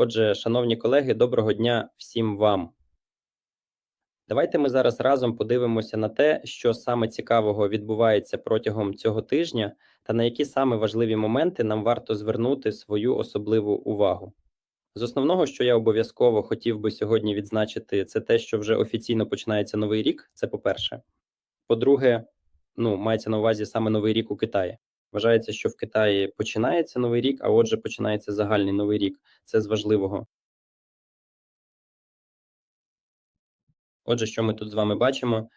Отже, шановні колеги, доброго дня всім вам. Давайте ми зараз разом подивимося на те, що саме цікавого відбувається протягом цього тижня, та на які саме важливі моменти нам варто звернути свою особливу увагу. З основного, що я обов'язково хотів би сьогодні відзначити, це те, що вже офіційно починається новий рік. Це по-перше. По-друге, ну мається на увазі саме новий рік у Китаї. Вважається, що в Китаї починається новий рік, а отже, починається загальний новий рік. Це з важливого. Отже, що ми тут з вами бачимо?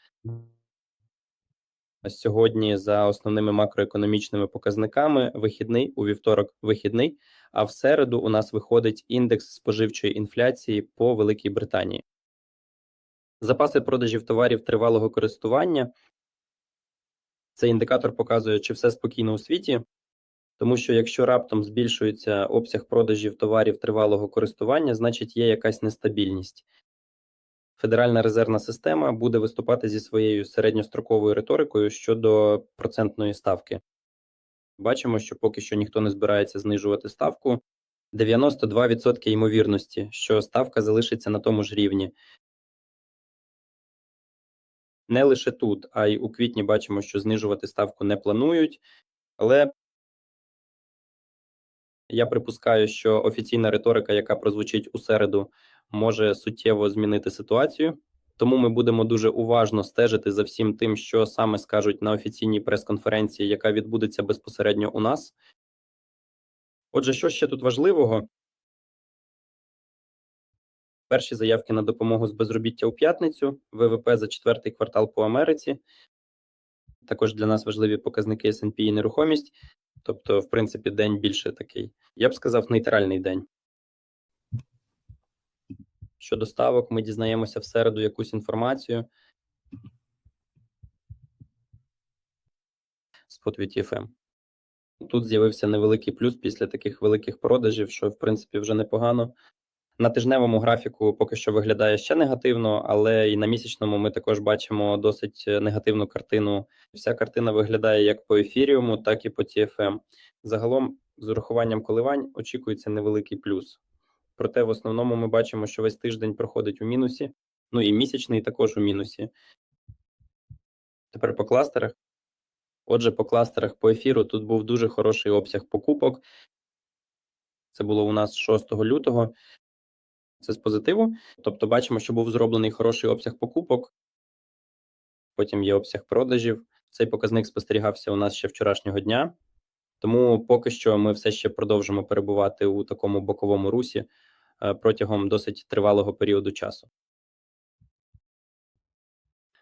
Сьогодні за основними макроекономічними показниками вихідний у вівторок вихідний, а в середу у нас виходить індекс споживчої інфляції по Великій Британії. Запаси продажів товарів тривалого користування. Цей індикатор показує, чи все спокійно у світі, тому що якщо раптом збільшується обсяг продажів товарів тривалого користування, значить є якась нестабільність. Федеральна резервна система буде виступати зі своєю середньостроковою риторикою щодо процентної ставки. Бачимо, що поки що ніхто не збирається знижувати ставку. 92% ймовірності, що ставка залишиться на тому ж рівні. Не лише тут, а й у квітні бачимо, що знижувати ставку не планують, але я припускаю, що офіційна риторика, яка прозвучить у середу, може суттєво змінити ситуацію. Тому ми будемо дуже уважно стежити за всім тим, що саме скажуть на офіційній прес-конференції, яка відбудеться безпосередньо у нас. Отже, що ще тут важливого? Перші заявки на допомогу з безробіття у п'ятницю, ВВП за четвертий квартал по Америці. Також для нас важливі показники S&P і нерухомість. Тобто, в принципі, день більше такий. Я б сказав, нейтральний день. Щодо ставок, ми дізнаємося в середу якусь інформацію. Спот від EFM. Тут з'явився невеликий плюс після таких великих продажів, що в принципі вже непогано. На тижневому графіку поки що виглядає ще негативно, але і на місячному ми також бачимо досить негативну картину. Вся картина виглядає як по ефіріуму, так і по TFM. Загалом, з урахуванням коливань, очікується невеликий плюс. Проте, в основному, ми бачимо, що весь тиждень проходить у мінусі, ну і місячний також у мінусі. Тепер по кластерах. Отже, по кластерах по ефіру тут був дуже хороший обсяг покупок. Це було у нас 6 лютого. Це з позитиву. Тобто, бачимо, що був зроблений хороший обсяг покупок. Потім є обсяг продажів. Цей показник спостерігався у нас ще вчорашнього дня. Тому поки що ми все ще продовжимо перебувати у такому боковому русі е, протягом досить тривалого періоду часу.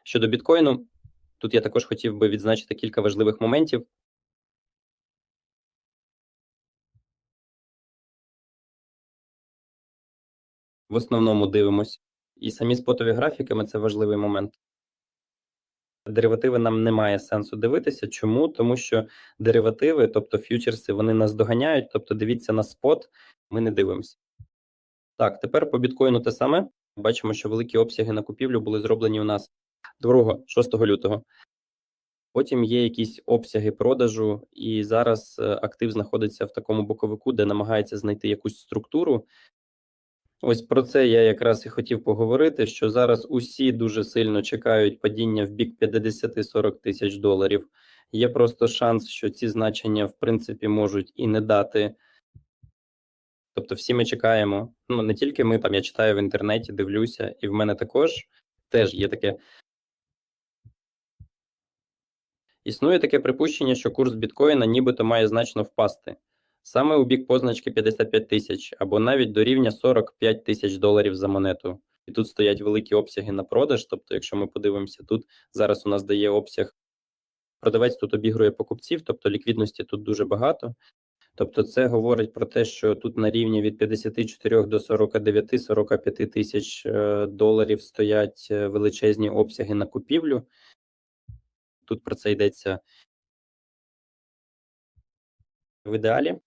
Щодо біткоїну, тут я також хотів би відзначити кілька важливих моментів. В основному дивимось. І самі спотові графіки це важливий момент. Деривативи нам немає сенсу дивитися. Чому? Тому що деривативи, тобто ф'ючерси, вони нас доганяють, тобто дивіться на спот, ми не дивимося. Так, тепер по біткоїну те саме. Бачимо, що великі обсяги на купівлю були зроблені у нас 2, 6 лютого. Потім є якісь обсяги продажу, і зараз е, актив знаходиться в такому боковику, де намагається знайти якусь структуру. Ось про це я якраз і хотів поговорити. Що зараз усі дуже сильно чекають падіння в бік 50-40 тисяч доларів. Є просто шанс, що ці значення в принципі можуть і не дати. Тобто, всі ми чекаємо. Ну не тільки ми там, я читаю в інтернеті, дивлюся, і в мене також теж є таке. Існує таке припущення, що курс біткоїна нібито має значно впасти саме у бік позначки 55 тисяч або навіть до рівня 45 тисяч доларів за монету. І тут стоять великі обсяги на продаж. Тобто, якщо ми подивимося, тут зараз у нас дає обсяг. Продавець тут обігрує покупців, тобто ліквідності тут дуже багато. Тобто, це говорить про те, що тут на рівні від 54 до 49-45 тисяч е, доларів стоять е, величезні обсяги на купівлю. Тут про це йдеться в ідеалі.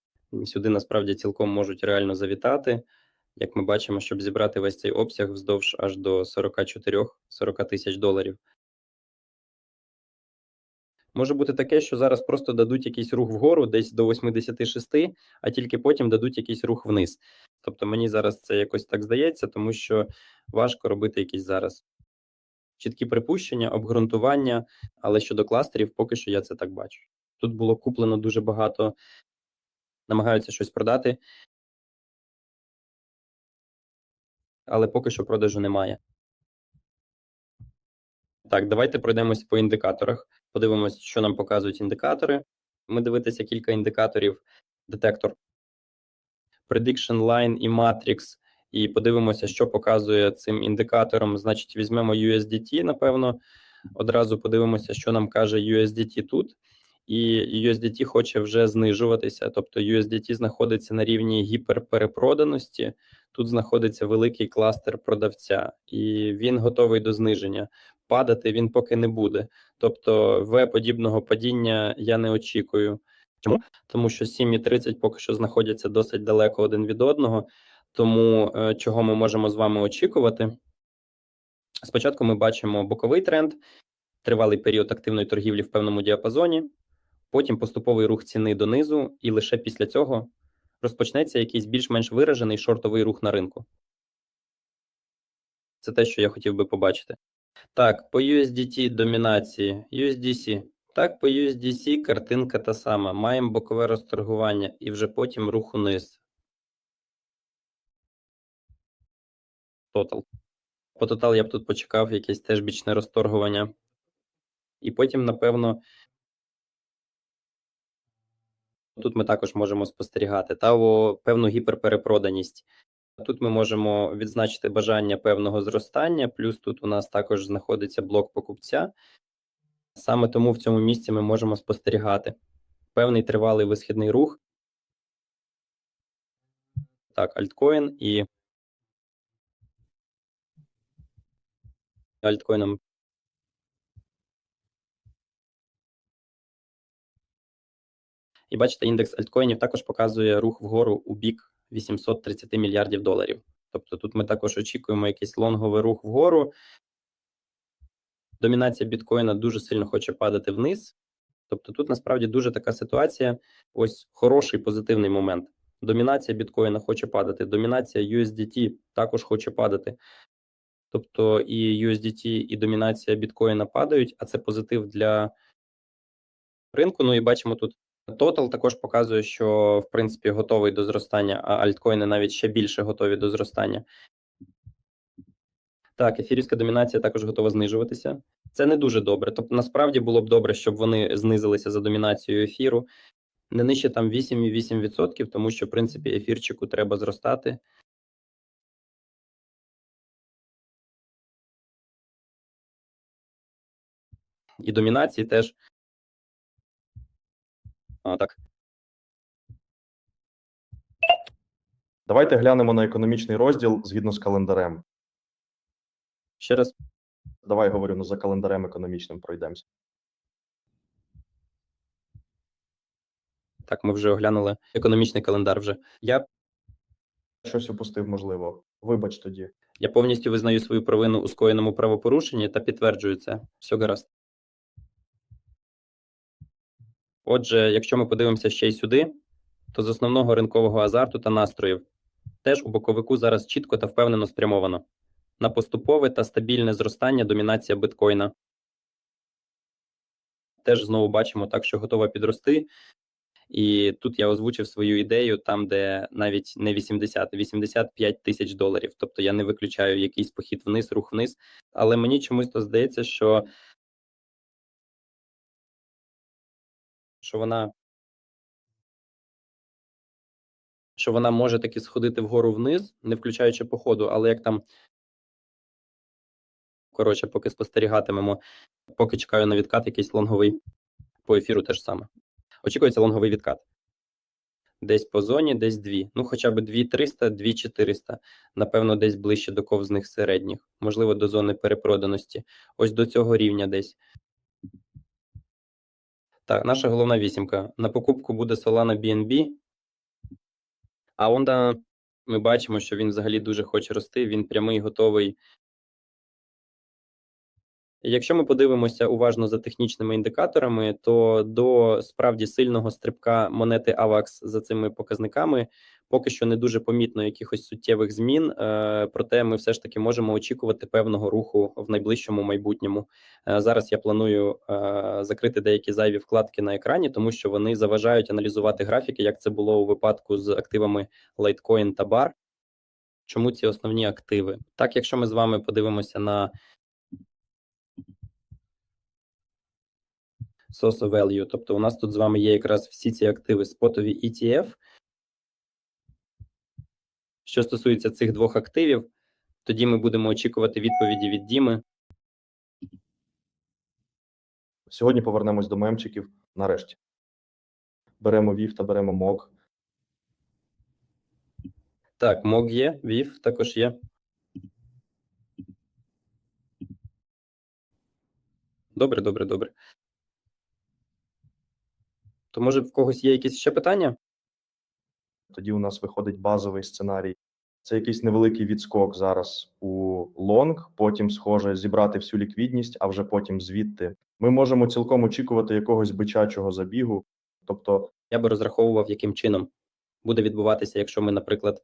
Сюди насправді цілком можуть реально завітати. Як ми бачимо, щоб зібрати весь цей обсяг вздовж аж до 44-40 тисяч доларів. Може бути таке, що зараз просто дадуть якийсь рух вгору десь до 86, а тільки потім дадуть якийсь рух вниз. Тобто мені зараз це якось так здається, тому що важко робити якісь зараз чіткі припущення, обґрунтування, але щодо кластерів, поки що я це так бачу. Тут було куплено дуже багато, намагаються щось продати, але поки що продажу немає. Так, давайте пройдемося по індикаторах. Подивимось, що нам показують індикатори. Ми дивитися кілька індикаторів: детектор, Prediction Line і Matrix. І подивимося, що показує цим індикатором. Значить, візьмемо USDT, напевно. Одразу подивимося, що нам каже USDT тут. І USDT хоче вже знижуватися. Тобто USDT знаходиться на рівні гіперперепроданості. Тут знаходиться великий кластер продавця, і він готовий до зниження. Падати він поки не буде. Тобто, В подібного падіння я не очікую. Чому? Тому що 7 і 30 поки що знаходяться досить далеко один від одного. Тому е, чого ми можемо з вами очікувати? Спочатку ми бачимо боковий тренд, тривалий період активної торгівлі в певному діапазоні, потім поступовий рух ціни донизу, і лише після цього розпочнеться якийсь більш-менш виражений шортовий рух на ринку. Це те, що я хотів би побачити. Так, по USDT домінації, USDC. Так, по USDC картинка та сама. Маємо бокове розторгування і вже потім рух униз. Total. По Total я б тут почекав якесь теж бічне розторгування. І потім, напевно, тут ми також можемо спостерігати та о, певну гіперперепроданість. Тут ми можемо відзначити бажання певного зростання, плюс тут у нас також знаходиться блок покупця. Саме тому в цьому місці ми можемо спостерігати певний тривалий висхідний рух. Так, альткоін і альткоїном. І бачите, індекс альткоїнів також показує рух вгору у бік 830 мільярдів доларів. Тобто тут ми також очікуємо якийсь лонговий рух вгору. Домінація біткоїна дуже сильно хоче падати вниз. Тобто тут насправді дуже така ситуація. Ось хороший позитивний момент. Домінація біткоїна хоче падати, домінація USDT також хоче падати. Тобто і USDT, і домінація біткоїна падають, а це позитив для ринку. Ну і бачимо тут Total також показує, що в принципі готовий до зростання, а альткоїни навіть ще більше готові до зростання. Так, ефірівська домінація також готова знижуватися. Це не дуже добре. Тобто, насправді було б добре, щоб вони знизилися за домінацією ефіру. Не нижче там 8,8%, тому що, в принципі, ефірчику треба зростати. І домінації теж. А, так. Давайте глянемо на економічний розділ згідно з календарем. Ще раз. Давай говорю ну, за календарем економічним пройдемося. Так, ми вже оглянули економічний календар. Вже я, Щось упустив, можливо. Вибач тоді. я повністю визнаю свою провину у скоєному правопорушенні та підтверджую це. Все гаразд. Отже, якщо ми подивимося ще й сюди, то з основного ринкового азарту та настроїв теж у боковику зараз чітко та впевнено спрямовано на поступове та стабільне зростання домінація біткоїна. Теж знову бачимо так, що готова підрости. І тут я озвучив свою ідею там, де навіть не 80, а 85 тисяч доларів. Тобто я не виключаю якийсь похід вниз, рух вниз. Але мені чомусь то здається, що, що вона. Що вона може таки сходити вгору вниз, не включаючи по ходу, але як там. Коротше, поки спостерігатимемо, поки чекаю на відкат, якийсь лонговий по ефіру теж саме. Очікується лонговий відкат. Десь по зоні, десь дві. Ну, хоча б 2300, 2400. Напевно, десь ближче до ковзних середніх, можливо, до зони перепроданості. Ось до цього рівня десь. Так, наша головна вісімка. На покупку буде Solana BNB. А Онда ми бачимо, що він взагалі дуже хоче рости. Він прямий, готовий Якщо ми подивимося уважно за технічними індикаторами, то до справді сильного стрибка монети AVAX за цими показниками поки що не дуже помітно якихось суттєвих змін. е, Проте ми все ж таки можемо очікувати певного руху в найближчому майбутньому. Е, Зараз я планую е, закрити деякі зайві вкладки на екрані, тому що вони заважають аналізувати графіки, як це було у випадку з активами Litecoin та BAR. Чому ці основні активи? Так, якщо ми з вами подивимося на source of value, тобто у нас тут з вами є якраз всі ці активи спотові ETF. Що стосується цих двох активів, тоді ми будемо очікувати відповіді від Діми. Сьогодні повернемось до мемчиків нарешті. Беремо ВІФ та беремо МОК. Так, МОГ є, ВІФ також є. Добре, добре, добре. То може в когось є якісь ще питання? Тоді у нас виходить базовий сценарій. Це якийсь невеликий відскок зараз у лонг, потім, схоже, зібрати всю ліквідність, а вже потім звідти. Ми можемо цілком очікувати якогось бичачого забігу. Тобто, Я би розраховував, яким чином буде відбуватися, якщо ми, наприклад.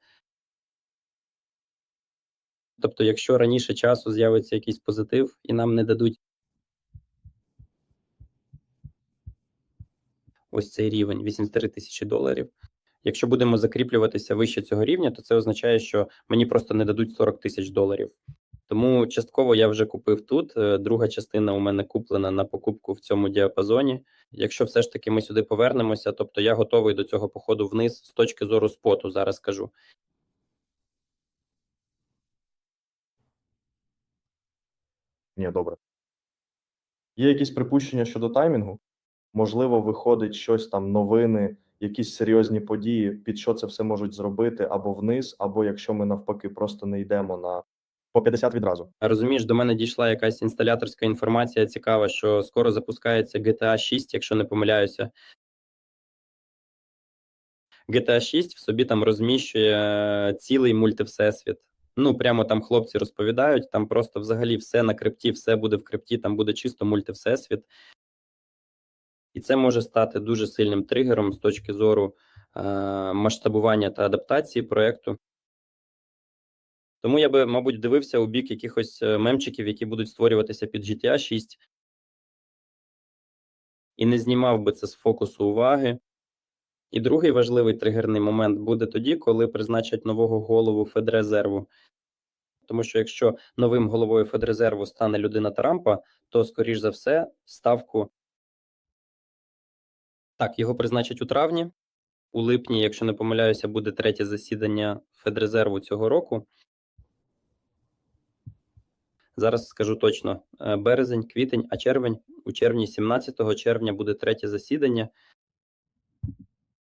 Тобто, якщо раніше часу з'явиться якийсь позитив і нам не дадуть ось цей рівень 83 тисячі доларів. Якщо будемо закріплюватися вище цього рівня, то це означає, що мені просто не дадуть 40 тисяч доларів. Тому частково я вже купив тут. е, Друга частина у мене куплена на покупку в цьому діапазоні. Якщо все ж таки ми сюди повернемося, тобто я готовий до цього походу вниз з точки зору споту, зараз скажу. ні, добре. Є якісь припущення щодо таймінгу? Можливо, виходить щось там, новини, якісь серйозні події, під що це все можуть зробити або вниз, або якщо ми навпаки просто не йдемо на по 50 відразу. Розумієш, до мене дійшла якась інсталяторська інформація цікава, що скоро запускається GTA 6, якщо не помиляюся. GTA 6 в собі там розміщує е, цілий мультивсесвіт. Ну, прямо там хлопці розповідають, там просто взагалі все на крипті, все буде в крипті, там буде чисто мультивсесвіт. І це може стати дуже сильним тригером з точки зору е, масштабування та адаптації проекту. Тому я би, мабуть, дивився у бік якихось е, мемчиків, які будуть створюватися під GTA 6, і не знімав би це з фокусу уваги. І другий важливий тригерний момент буде тоді, коли призначать нового голову Федрезерву. Тому що якщо новим головою Федрезерву стане людина Трампа, то, скоріш за все, ставку так, його призначать у травні. У липні, якщо не помиляюся, буде третє засідання Федрезерву цього року. Зараз скажу точно: е, березень, квітень, а червень. У червні, 17 червня, буде третє засідання.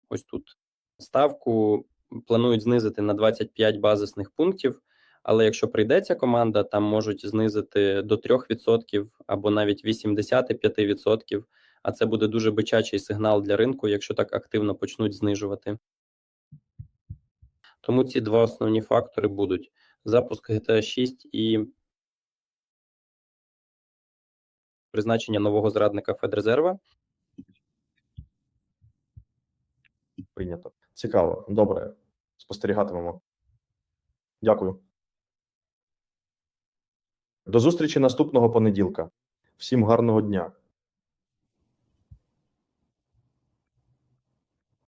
Ось тут. Ставку планують знизити на 25 базисних пунктів. Але якщо прийдеться команда, там можуть знизити до 3% або навіть 85%. А це буде дуже бичачий сигнал для ринку, якщо так активно почнуть знижувати. Тому ці два основні фактори будуть: запуск GTA 6 і призначення нового зрадника Федрезерва. Прийнято. Цікаво. Добре. Спостерігатимемо. Дякую. До зустрічі наступного понеділка. Всім гарного дня.